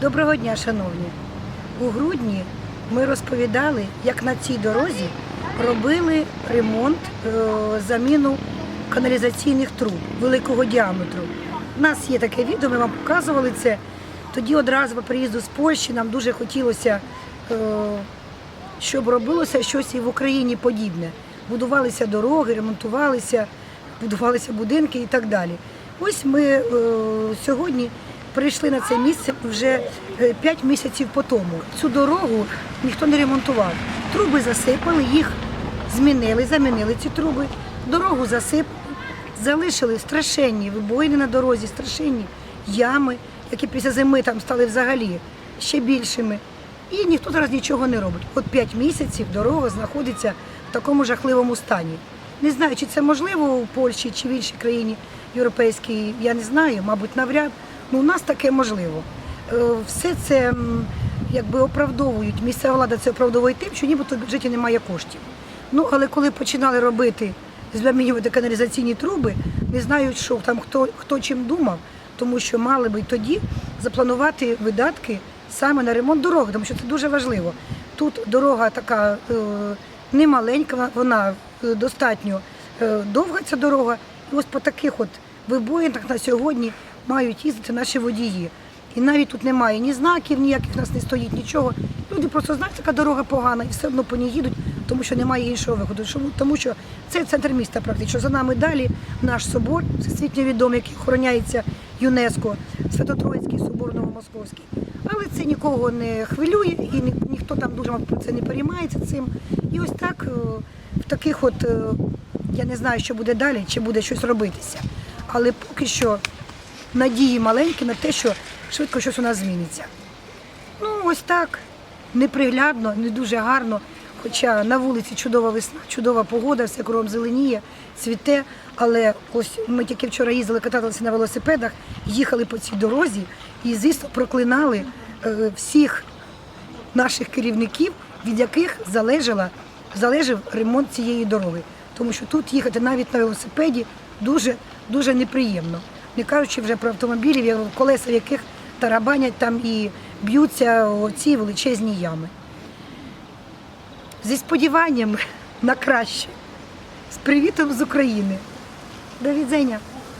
Доброго дня, шановні. У грудні ми розповідали, як на цій дорозі робили ремонт, е, заміну каналізаційних труб великого діаметру. У нас є таке відео, ми вам показували це. Тоді одразу по приїзду з Польщі нам дуже хотілося, е, щоб робилося щось і в Україні подібне. Будувалися дороги, ремонтувалися, будувалися будинки і так далі. Ось ми е, сьогодні прийшли на це місце вже 5 місяців по тому. Цю дорогу ніхто не ремонтував. Труби засипали, їх змінили, замінили ці труби, дорогу засипали, залишили страшенні вибоїни на дорозі, страшенні ями, які після зими там стали взагалі ще більшими. І ніхто зараз нічого не робить. От 5 місяців дорога знаходиться в такому жахливому стані. Не знаю, чи це можливо у Польщі чи в іншій країні європейській, я не знаю, мабуть, навряд. Ну, у нас таке можливо. Е, Все це якби оправдовують. Місцева влада це оправдовує тим, що нібито в бюджеті немає коштів. Ну, але коли починали робити, замінювати каналізаційні труби, не знаю, що там хто, хто чим думав, тому що мали би тоді запланувати видатки саме на ремонт дороги, тому що це дуже важливо. Тут дорога така е, не маленька, вона е, достатньо е, довга ця дорога. І ось по таких от вибоїнах на сьогодні мають їздити наші водії. І навіть тут немає ні знаків, ніяких в нас не стоїть нічого. Люди просто знають, яка дорога погана, і все одно по ній їдуть, тому що немає іншого виходу. Тому що це центр міста практично. За нами далі наш собор, всесвітньо відомий, який охороняється ЮНЕСКО, Свято-Троїцький собор Новомосковський. Але це нікого не хвилює і ні- ніхто там дуже про це не переймається цим. І ось так е, в таких от, е, я не знаю, що буде далі, чи буде щось робитися. Але поки що надії маленькі на те, що швидко щось у нас зміниться. Ну, ось так. Неприглядно, не дуже гарно. Хоча на вулиці чудова весна, чудова погода, все кругом зеленіє, цвіте. Але ось ми тільки вчора їздили, каталися на велосипедах, їхали по цій дорозі і, звісно, проклинали е, всіх наших керівників, від яких залежала, залежав ремонт цієї дороги. Тому що тут їхати навіть на велосипеді дуже, дуже неприємно. Не кажучи вже про автомобілів, колеса в яких тарабанять там і б'ються ці величезні ями. Зі сподіванням на краще. З привітом з України. До відзення.